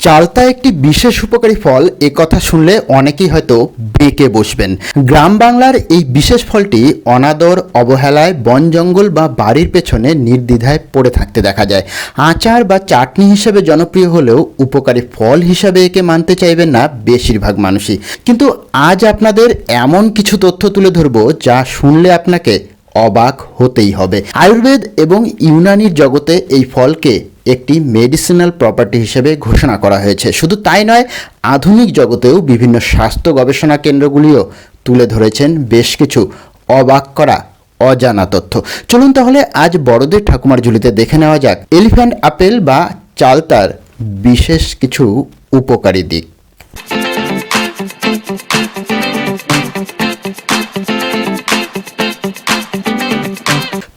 চালতা একটি বিশেষ উপকারী ফল, এ কথা শুনলে অনেকেই হয়তো বেঁকে বসবেন। গ্রাম বাংলার এই বিশেষ ফলটি অনাদর, অবহেলায়, বন জঙ্গল বা বাড়ির পেছনে নির্দ্বিধায় পড়ে থাকতে দেখা যায়। আচার বা চাটনি হিসেবে জনপ্রিয় হলেও উপকারী ফল হিসাবে একে মানতে চাইবেন না বেশিরভাগ মানুষই। কিন্তু আজ আপনাদের এমন কিছু তথ্য তুলে ধরবো যা শুনলে আপনাকে অবাক হতেই হবে। আয়ুর্বেদ এবং ইউনানির জগতে এই ফলকে একটি মেডিসিনাল প্রপার্টি হিসেবে ঘোষণা করা হয়েছে। শুধু তাই নয়, আধুনিক জগতেও বিভিন্ন স্বাস্থ্য গবেষণা কেন্দ্রগুলিও তুলে ধরেছেন বেশ কিছু অবাক করা, অজানা তথ্য। চলুন তাহলে আজ বড়দের ঠাকুমার ঝুলিতে দেখে নেওয়া যাক। এলিফ্যান্ট আপেল বা চালতার বিশেষ কিছু উপকারী দিক।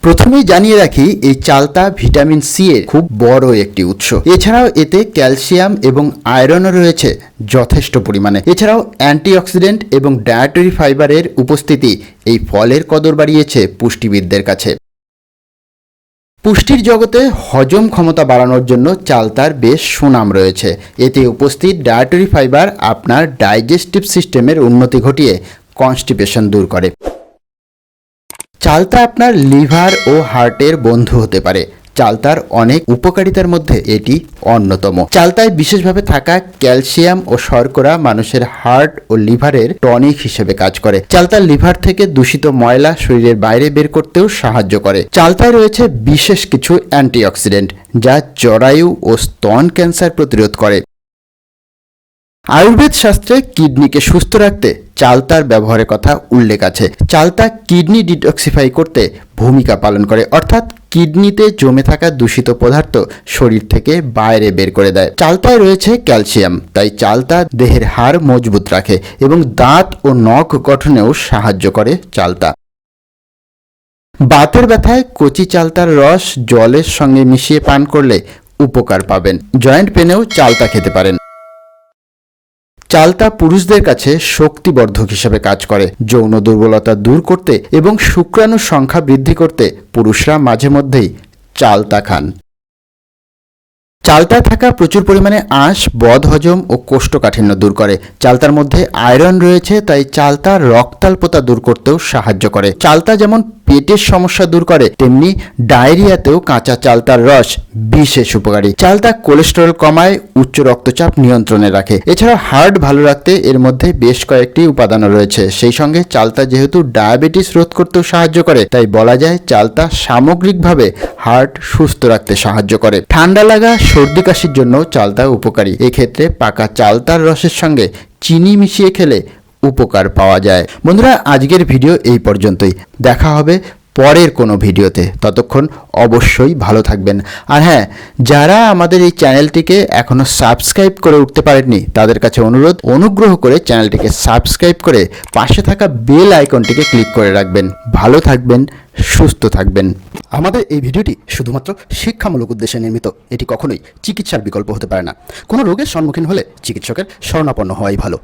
প্রথমেই জানিয়ে রাখি, এই চালতা ভিটামিন সি এর খুব বড় একটি উৎস। এছাড়াও এতে ক্যালসিয়াম এবং আয়রনও রয়েছে যথেষ্ট পরিমাণে। এছাড়াও অ্যান্টিঅক্সিডেন্ট এবং ডায়েটরি ফাইবারের উপস্থিতি এই ফলের কদর বাড়িয়েছে পুষ্টিবিদদের কাছে। পুষ্টির জগতে হজম ক্ষমতা বাড়ানোর জন্য চালতার বেশ সুনাম রয়েছে। এতে উপস্থিত ডায়েটরি ফাইবার আপনার ডাইজেস্টিভ সিস্টেমের উন্নতি ঘটিয়ে কনস্টিপেশন দূর করে। চালতা আপনার লিভার ও হার্টের বন্ধু হতে পারে। চালতার অনেক উপকারিতার মধ্যে এটি অন্যতম। চালতায় বিশেষভাবে থাকা ক্যালসিয়াম ও শর্করা মানুষের হার্ট ও লিভারের টনিক হিসেবে কাজ করে। চালতার লিভার থেকে দূষিত ময়লা শরীরের বাইরে বের করতেও সাহায্য করে। চালতায় রয়েছে বিশেষ কিছু অ্যান্টিঅক্সিডেন্ট, যা জরায়ু ও স্তন ক্যান্সার প্রতিরোধ করে। আয়ুর্বেদ শাস্ত্রে কিডনিকে সুস্থ রাখতে চালতার ব্যবহারের কথা উল্লেখ আছে। চালতা কিডনি ডিটক্সিফাই করতে ভূমিকা পালন করে, অর্থাৎ কিডনিতে জমে থাকা দূষিত পদার্থ শরীর থেকে বাইরে বের করে দেয়। চালতায় রয়েছে ক্যালসিয়াম, তাই চালতা দেহের হাড় মজবুত রাখে এবং দাঁত ও নখ গঠনেও সাহায্য করে চালতা। বাতের ব্যথায় কচি চালতার রস জলের সঙ্গে মিশিয়ে পান করলে উপকার পাবেন। জয়েন্ট পেনেও চালতা খেতে পারেন। চালতা পুরুষদের কাছে শক্তিবর্ধক হিসেবে কাজ করে। যৌন দুর্বলতা দূর করতে এবং শুক্রাণুর সংখ্যা বৃদ্ধি করতে পুরুষরা মাঝে মধ্যেই চালতা খান। চালতায় থাকা প্রচুর পরিমাণে আঁশ, বদ হজম ও কোষ্ঠকাঠিন্য দূর করে। চালতার মধ্যে আয়রন রয়েছে, তাই চালতা রক্তাল্পতা দূর করতেও সাহায্য করে। চালতা যেমন পেটের সমস্যা দূর করে, তেমনি ডায়রিয়াতেও কাঁচা চালতার রস, বিশেষ উপকারী। চালতা কোলেস্টেরল কমায়, উচ্চ রক্তচাপ নিয়ন্ত্রণে রাখে। এছাড়া হার্ট ভালো রাখতে এর মধ্যে বেশ কয়েকটি উপাদানও রয়েছে। সেই সঙ্গে চালতা যেহেতু ডায়াবেটিস রোধ করতেও সাহায্য করে, তাই বলা যায় চালতা সামগ্রিকভাবে হার্ট সুস্থ রাখতে সাহায্য করে। ঠান্ডা লাগা, সর্দি কাশির জন্য চালতা উপকারী। এক্ষেত্রে পাকা চালতার রসের সঙ্গে চিনি মিশিয়ে খেলে উপকার পাওয়া যায়। বন্ধুরা, আজকের ভিডিও এই পর্যন্তই। দেখা হবে পরের কোনো ভিডিওতে। ততক্ষণ অবশ্যই ভালো থাকবেন। আর হ্যাঁ যারা আমাদের এই চ্যানেলটিকে এখনও সাবস্ক্রাইব করে উঠতে পারেননি, তাদের কাছে অনুরোধ, অনুগ্রহ করে চ্যানেলটিকে সাবস্ক্রাইব করে পাশে থাকা বেল আইকনটিকে ক্লিক করে রাখবেন। ভালো থাকবেন, সুস্থ থাকবেন। আমাদের এই ভিডিওটি শুধুমাত্র শিক্ষামূলক উদ্দেশ্যে নির্মিত। এটি কখনোই চিকিৎসার বিকল্প হতে পারে না। কোনো রোগের সম্মুখীন হলে চিকিৎসকের শরণাপন্ন হওয়াই ভালো।